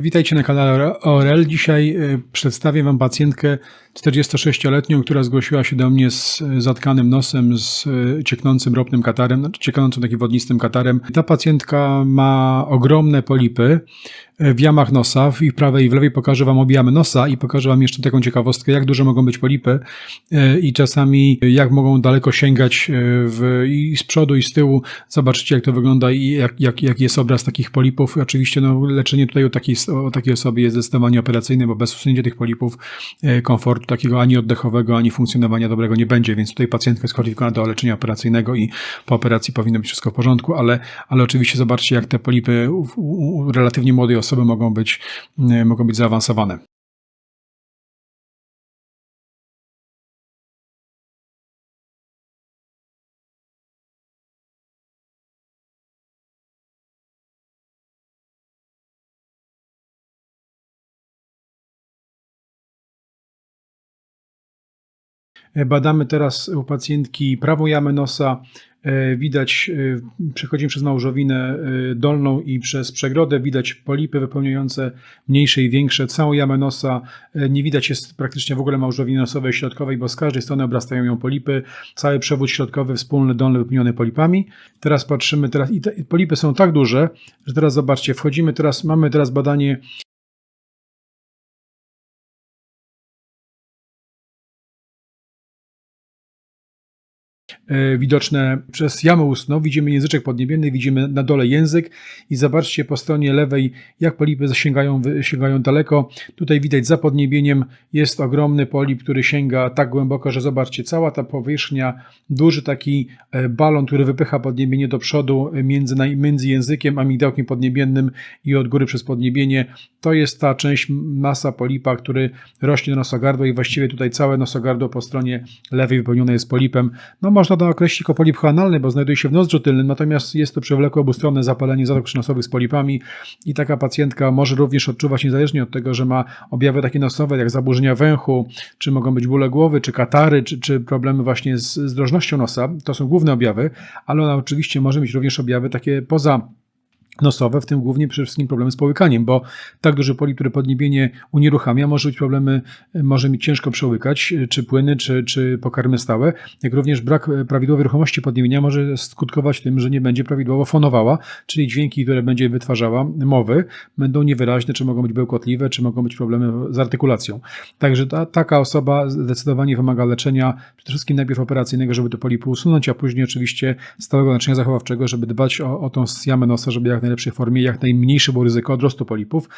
Witajcie na kanale ORL. Dzisiaj y, przedstawię Wam pacjentkę 46-letnią, która zgłosiła się do mnie z y, zatkanym nosem, z y, cieknącym ropnym katarem, znaczy cieknącym takim wodnistym katarem. Ta pacjentka ma ogromne polipy w jamach nosa, w prawej i w lewej pokażę Wam obie jamy nosa i pokażę Wam jeszcze taką ciekawostkę, jak duże mogą być polipy i czasami jak mogą daleko sięgać w, i z przodu i z tyłu. Zobaczycie jak to wygląda i jak, jak, jak jest obraz takich polipów. Oczywiście no, leczenie tutaj u takiej, o takiej osobie jest zdecydowanie operacyjne, bo bez usunięcia tych polipów e, komfortu takiego ani oddechowego, ani funkcjonowania dobrego nie będzie, więc tutaj pacjentka jest kwalifikowana do leczenia operacyjnego i po operacji powinno być wszystko w porządku, ale, ale oczywiście zobaczcie jak te polipy u, u, u relatywnie młodej osoby mogą być, e, mogą być zaawansowane. Badamy teraz u pacjentki prawą jamę nosa. E, Widać, e, przechodzimy przez małżowinę e, dolną i przez przegrodę. Widać polipy wypełniające mniejsze i większe. Całą jamę nosa nie widać jest praktycznie w ogóle małżowiny nosowej środkowej, bo z każdej strony obrastają ją polipy. Cały przewód środkowy, wspólny, dolny wypełniony polipami. Teraz patrzymy, teraz i te polipy są tak duże, że teraz zobaczcie, wchodzimy teraz, mamy teraz badanie widoczne przez jamę ustną. Widzimy języczek podniebienny, widzimy na dole język i zobaczcie po stronie lewej, jak polipy sięgają, sięgają daleko. Tutaj widać za podniebieniem jest ogromny polip, który sięga tak głęboko, że zobaczcie, cała ta powierzchnia, duży taki balon, który wypycha podniebienie do przodu między, między językiem a migdałkiem podniebiennym i od góry przez podniebienie. To jest ta część masa polipa, który rośnie do nosogardła i właściwie tutaj całe nosogardło po stronie lewej wypełnione jest polipem. No można to określić jako polip choanalny, bo znajduje się w nozdrzu tylnym, natomiast jest to przewlekłe obustronne zapalenie zatok przynosowych z polipami i taka pacjentka może również odczuwać niezależnie od tego, że ma objawy takie nosowe jak zaburzenia węchu, czy mogą być bóle głowy, czy katary, czy, czy problemy właśnie z, z drożnością nosa. To są główne objawy, ale ona oczywiście może mieć również objawy takie poza nosowe, w tym głównie przede wszystkim problemy z połykaniem, bo tak duży polip, który podniebienie unieruchamia, może być problemy, może mieć ciężko przełykać, czy płyny, czy, czy pokarmy stałe, jak również brak prawidłowej ruchomości podniebienia może skutkować tym, że nie będzie prawidłowo fonowała, czyli dźwięki, które będzie wytwarzała, mowy, będą niewyraźne, czy mogą być bełkotliwe, czy mogą być problemy z artykulacją. Także ta, taka osoba zdecydowanie wymaga leczenia, przede wszystkim najpierw operacyjnego, żeby te polipy usunąć, a później oczywiście stałego leczenia zachowawczego, żeby dbać o, o tą jamę nosa, żeby jak najlepszej formie, jak najmniejsze było ryzyko odrostu polipów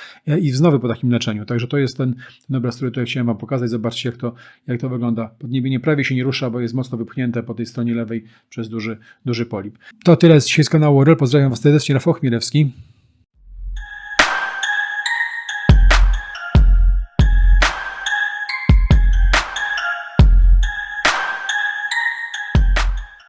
i wznowy po takim leczeniu. Także to jest ten, ten obraz, który tutaj chciałem Wam pokazać. Zobaczcie, jak to, jak to wygląda. Podniebienie prawie się nie rusza, bo jest mocno wypchnięte po tej stronie lewej przez duży, duży polip. To tyle z dzisiaj z kanału. Pozdrawiam Was serdecznie, Rafał Chmielewski.